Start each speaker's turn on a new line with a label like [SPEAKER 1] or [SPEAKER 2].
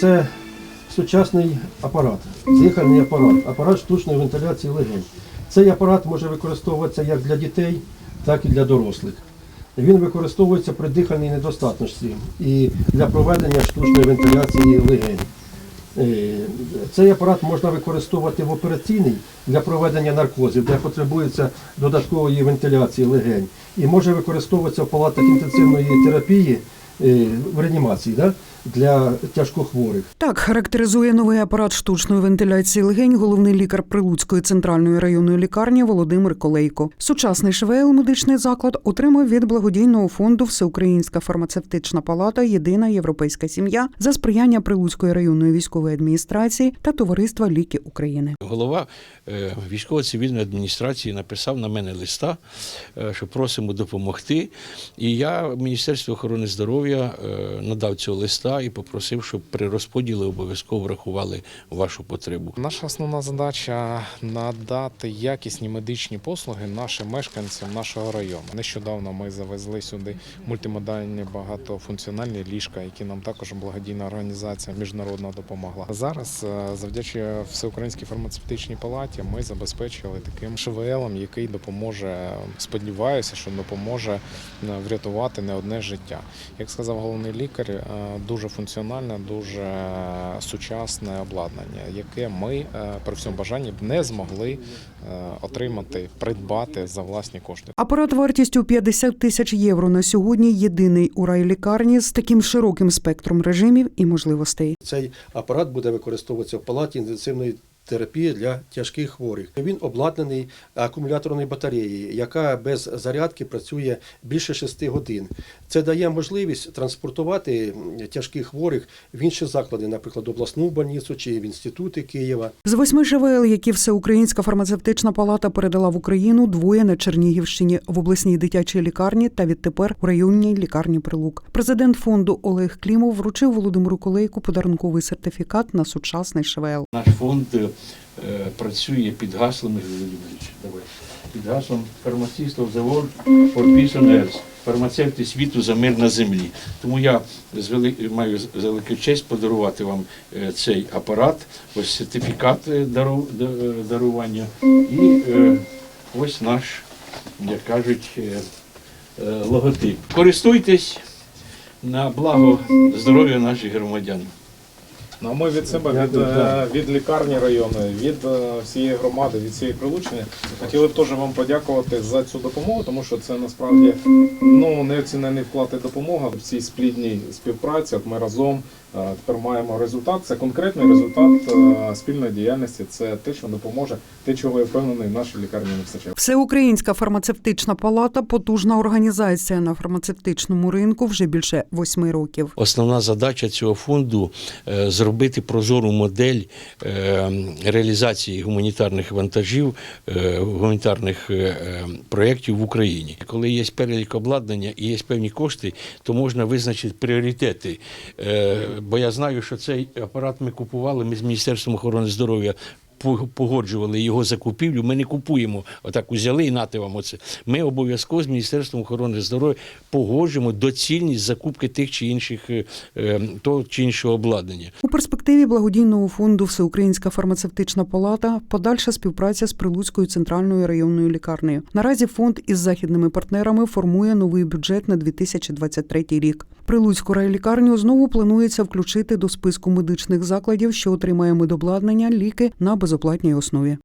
[SPEAKER 1] Це сучасний апарат, дихальний апарат, апарат штучної вентиляції легень. Цей апарат може використовуватися як для дітей, так і для дорослих. Він використовується при дихальній недостатності і для проведення штучної вентиляції легень. Е, Цей апарат можна використовувати в операційній для проведення наркозів, де потребується додаткової вентиляції легень. І може використовуватися в палатах інтенсивної терапії е, в реанімації да, для тяжкохворих.
[SPEAKER 2] Так характеризує новий апарат штучної вентиляції легень головний лікар Прилуцької центральної районної лікарні Володимир Колейко. Сучасний ШВЛ медичний заклад отримав від благодійного фонду Всеукраїнська фармацевтична палата Єдина європейська сім'я за сприяння Прилуцької районної військової адміністрації та товариства Ліки України.
[SPEAKER 3] Голова е, військово-цивільної адміністрації написав на мене листа, е, що просимо допомогти. І я Міністерству охорони здоров'я е, надав цього листа і попросив, щоб при розподілі обов'язково врахували вашу потребу.
[SPEAKER 4] Наша основна задача надати якісні медичні послуги нашим мешканцям нашого району. Нещодавно ми завезли сюди мультимодальні багатофункціональні ліжка, які нам також благодійна організація міжнародна допомогла. Зараз, е, всеукраїнській фармацевтичній палаті, ми забезпечили таким ШВЛом, який допоможе. Сподіваюся, що допоможе е, врятувати не одне життя. Як сказав головний лікар, е, дуже функціональне, дуже сучасне обладнання, яке ми е, при всьому бажанні б не змогли е, отримати, придбати за власні кошти.
[SPEAKER 2] Апарат вартістю 50 тисяч євро на сьогодні єдиний у райлікарні з таким широким спектром режимів і можливостей.
[SPEAKER 1] Цей апарат буде використовуватися в палаті інтенсивної терапії для тяжких хворих. Він обладнаний акумуляторною батареєю, яка без зарядки працює більше 6 годин. Це дає можливість транспортувати тяжких хворих в інші заклади, наприклад, обласну больницю чи в інститути Києва.
[SPEAKER 2] З восьми ЖВЛ, які Всеукраїнська фармацевтична палата передала в Україну, двоє на Чернігівщині в обласній дитячій лікарні та відтепер у районній лікарні Прилук. Президент фонду Олег Клімов вручив Володимиру Колейку подарунковий сертифікат на сучасний ШВЛ.
[SPEAKER 3] Наш фонд е, працює під гаслом давай, під гаслом фармацистів завод Peace. Фармацевти світу за мир на землі. Тому я з вели... маю велику честь подарувати вам е, цей апарат, ось сертифікат е, дару... е, дарування і е, ось наш, як кажуть, е, е, логотип. Користуйтесь на благо здоров'я наших громадян.
[SPEAKER 4] Ну, а ми від себе, від, е, від лікарні районної, від е, всієї громади, від всієї прилучення хотіли б теж вам подякувати за цю допомогу, тому що це насправді ну, неоцінений вклад і допомога в цій сплідній співпраці. От ми разом тепер маємо результат. Це конкретний результат е, спільної діяльності. Це те, що допоможе, те, чого я впевнений, нашій лікарні не вистачає.
[SPEAKER 2] Всеукраїнська фармацевтична палата потужна організація на фармацевтичному ринку вже більше восьми років.
[SPEAKER 3] Основна задача цього фонду е, зробити прозору модель е, реалізації гуманітарних вантажів, е, гуманітарних е, е, проєктів в Україні. Коли є перелік обладнання і є певні кошти, то можна визначити пріоритети. Бо я знаю, що цей апарат ми купували, ми з Міністерством охорони здоров'я. Погоджували його закупівлю. Ми не купуємо, отак узяли і нати вам оце. Ми обов'язково з Міністерством охорони здоров'я погоджуємо доцільність закупки тих чи інших е, е, того чи іншого обладнання.
[SPEAKER 2] У перспективі благодійного фонду Всеукраїнська фармацевтична палата подальша співпраця з Прилуцькою центральною районною лікарнею. Наразі фонд із західними партнерами формує новий бюджет на 2023 рік. Прилуцьку райлікарню знову планується включити до списку медичних закладів, що отримає медобладнання, ліки на безоплатній основі.